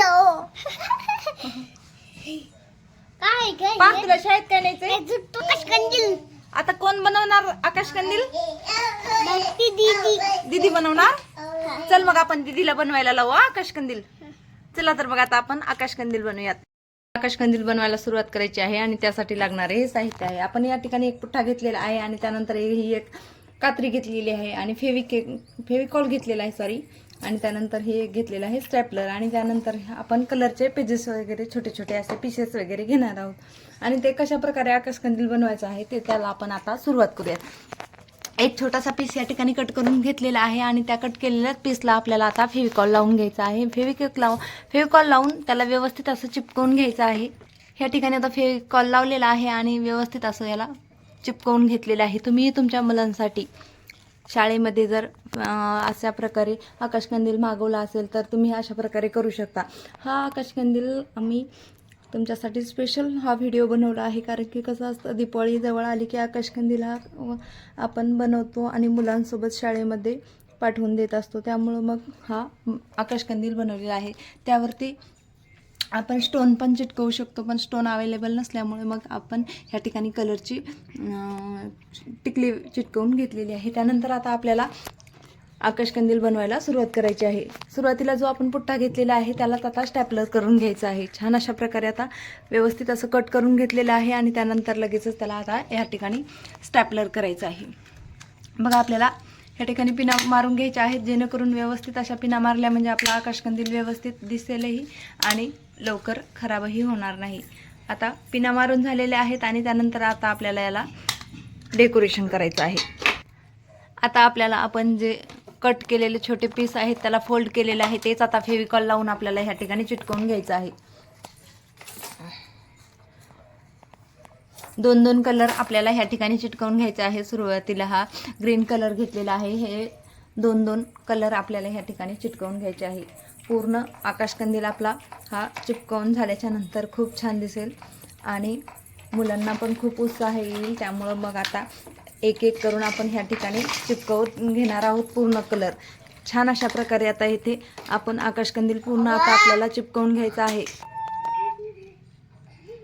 Hello काय काय पा तुला शाळेत काय न्यायचंय? आता कोण बनवणार आकाश कंदील? ती दीदी. दीदी बनवणार? चल मग आपण दीदीला बनवायला लावू हा आकाश कंदील. चला तर मग आता आपण आकाश कंदील बनवूयात. आकाश कंदील बनवायला सुरुवात करायची आहे आणि त्यासाठी लागणारे हे साहित्य आहे. आपण या ठिकाणी एक पुठ्ठा घेतलेला आहे आणि त्यानंतर ही एक कात्री घेतलेली आहे आणि फेविके फेविकॉल घेतलेला आहे सॉरी आणि त्यानंतर हे घेतलेलं आहे स्टॅपलर आणि त्यानंतर आपण कलरचे पेजेस वगैरे छोटे छोटे असे पीसेस वगैरे घेणार आहोत. आणि ते कशा प्रकारे बनवायचं आहे ते त्याला आपण आता सुरुवात करूयात. एक छोटासा पीस या ठिकाणी कट करून घेतलेला आहे आणि त्या कट केलेल्याच पीसला आपल्याला आता फेविकॉल लावून घ्यायचा आहे. फेविकॉल लावून फेविकॉल लावून त्याला व्यवस्थित असं चिपकवून घ्यायचं आहे. ह्या ठिकाणी आता फेविकॉल लावलेला आहे आणि व्यवस्थित असं याला चिपकवून घेतलेलं आहे. तुम्ही तुमच्या मुलांसाठी शाळेमध्ये जर अशा प्रकारे आकाशकंदील मागवला असेल तर तुम्ही अशा प्रकारे करू शकता. हा आकाशकंदील आम्ही तुमच्यासाठी स्पेशल हा व्हिडिओ बनवला आहे. कारण की कसं असतं दीपावळीजवळ आली की आकाशकंदील हा आपण बनवतो आणि मुलांसोबत शाळेमध्ये पाठवून देत असतो. त्यामुळं मग हा आकाशकंदील बनवलेला आहे. त्यावरती आपण स्टोन पण चिटकवू शकतो पण स्टोन अवेलेबल नसल्यामुळे मग आपण ह्या ठिकाणी कलरची टिकली चिटकवून घेतलेली आहे. त्यानंतर आता आपल्याला आकाशकंदील बनवायला सुरुवात करायची आहे. सुरुवातीला जो आपण पुठ्ठा घेतलेला आहे त्यालाच आता स्टॅपलर करून घ्यायचा आहे. छान अशा प्रकारे आता व्यवस्थित असं कट करून घेतलेलं आहे आणि त्यानंतर लगेचच त्याला आता या ठिकाणी स्टॅपलर करायचं आहे. बघा आपल्याला या ठिकाणी पिना मारून घ्यायच्या आहेत जेणेकरून व्यवस्थित अशा पिना मारल्या म्हणजे आपला आकाशकंदील व्यवस्थित दिसेलही आणि लवकर खराबही होणार नाही. आता पिना मारून झालेल्या आहेत आणि त्यानंतर आता आपल्याला याला डेकोरेशन करायचं आहे. आता आपल्याला आपण जे कट केलेले छोटे पीस आहेत त्याला फोल्ड केलेले आहे तेच आता फेविकॉल लावून आपल्याला ह्या ठिकाणी चिटकवून घ्यायचं आहे. दोन दोन कलर आपल्याला ह्या ठिकाणी चिटकवून घ्यायचे आहे. सुरुवातीला हा ग्रीन कलर घेतलेला आहे. हे दोन दोन कलर आपल्याला ह्या ठिकाणी चिटकवून घ्यायचे आहे. पूर्ण आकाशकंदील आपला हा चिपकवून झाल्याच्यानंतर खूप छान दिसेल. आणि मुलांना पण खूप उत्साह येईल. त्यामुळं मग आता एक एक करून आपण ह्या ठिकाणी चिपकवून घेणार आहोत पूर्ण कलर छान अशा प्रकारे आता इथे आपण आकाशकंदील पूर्ण आता आपल्याला चिपकवून घ्यायचा आहे.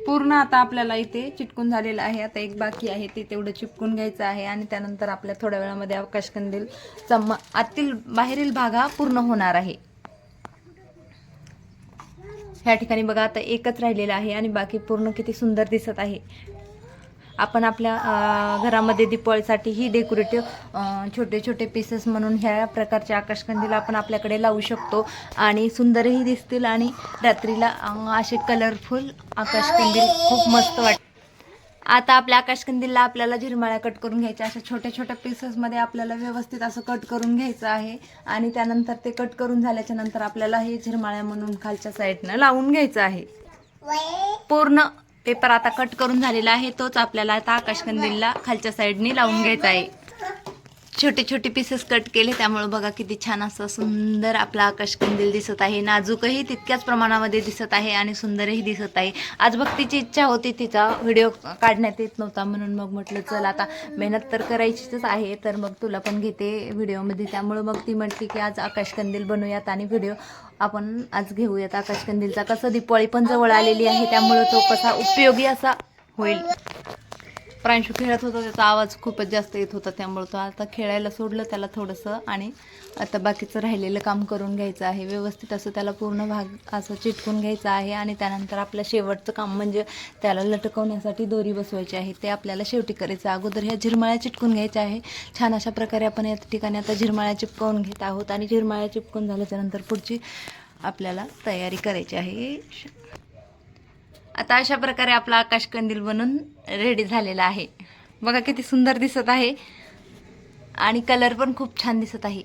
पूर्ण आता आपल्याला इथे चिटकून झालेलं आहे. आता एक बाकी आहे ते तेवढं चिपकून घ्यायचं आहे आणि त्यानंतर आपल्या थोड्या वेळामध्ये आकाशकंदीलचा म आतील बाहेरील भाग हा पूर्ण होणार आहे. ह्या ठिकाणी बघा आता एकच राहिलेला आहे आणि बाकी पूर्ण किती सुंदर दिसत आहे. आपण आपल्या घरामध्ये दिपावळीसाठीही डेकोरेटिव्ह छोटे छोटे पीसेस म्हणून ह्या प्रकारचे आकाशकंदील आपण आपल्याकडे लावू शकतो. आणि सुंदरही दिसतील आणि रात्रीला असे कलरफुल आकाशकंदील खूप मस्त वाट आता आपल्या आकाशकंदीलला आपल्याला झिरमाळ्या कट करून घ्यायच्या. अशा छोट्या छोट्या पीसेसमध्ये आपल्याला व्यवस्थित असं कट करून घ्यायचं आहे. आणि त्यानंतर ते कट करून झाल्याच्यानंतर आपल्याला हे झिरमाळ्या म्हणून खालच्या साईडनं लावून घ्यायचं आहे. पूर्ण पेपर आता कट करून झालेला आहे तोच आपल्याला आता आकाशकंदीलला खालच्या साईडनी लावून घ्यायचा आहे. छोटे छोटे पीसेस कट केले. त्यामुळे बघा किती छान असं सुंदर आपला आकाशकंदील दिसत आहे. नाजूकही तितक्याच प्रमाणामध्ये दिसत आहे आणि सुंदरही दिसत आहे. आज भक्तीची इच्छा होती तिचा. व्हिडिओ काढण्यात येत नव्हता म्हणून मग म्हटलं चल आता मेहनत तर करायचीच आहे तर मग तुला पण घेते व्हिडिओमध्ये. त्यामुळं मग ती म्हटली की आज आकाशकंदील बनवूयात आणि व्हिडिओ आपण आज घेऊयात. आकाशकंदीलचा कसं दिपाळी पण जवळ आलेली आहे. त्यामुळं तो कसा उपयोगी असा होईल. प्रांशू खेळत होता त्याचा आवाज खूपच जास्त येत होता त्यामुळे तो आता खेळायला सोडलं त्याला थोडंसं आणि आता बाकीचं राहिलेलं काम करून घ्यायचं आहे. व्यवस्थित असं त्याला पूर्ण भाग असं चिटकून घ्यायचं आहे आणि त्यानंतर आपलं शेवटचं काम म्हणजे त्याला लटकवण्यासाठी दोरी बसवायची आहे. ते आपल्याला शेवटी करायचं. अगोदर ह्या झिरमाळ्या चिटकून घ्यायच्या आहे. छान अशा प्रकारे आपण या ठिकाणी आता झिरमाळ्या चिपकवून घेत आहोत आणि झिरमाळ्या चिपकून झाल्याच्यानंतर पुढची आपल्याला तयारी करायची आहे. आता अशा प्रकारे आपला आकाशकंदील बनून रेडी झालेला आहे. बघा किती सुंदर दिसत आहे. आणि कलर पण खूप छान दिसत आहे.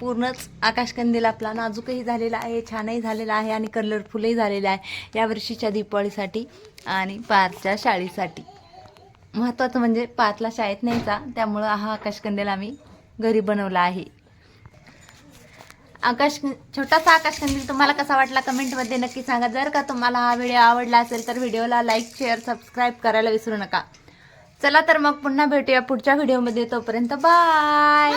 पूर्णच आकाशकंदील आपला नाजूकही झालेला आहे छानही झालेला आहे आणि कलरफुलही झालेला आहे. यावर्षीच्या दिपावळीसाठी आणि पारच्या शाळेसाठी. महत्त्वाचं म्हणजे पाचला शाळेत न्यायचा त्यामुळं हा आकाशकंदील आम्ही घरी बनवला आहे. आकाश छोटासा आकाशकंदील तुम्हाला कसा वाटला कमेंटमध्ये नक्की सांगा. जर का तुम्हाला हा व्हिडिओ आवडला असेल तर व्हिडिओला लाईक शेअर सबस्क्राईब करायला विसरू नका. चला तर मग पुन्हा भेटूया पुढच्या व्हिडिओमध्ये तोपर्यंत बाय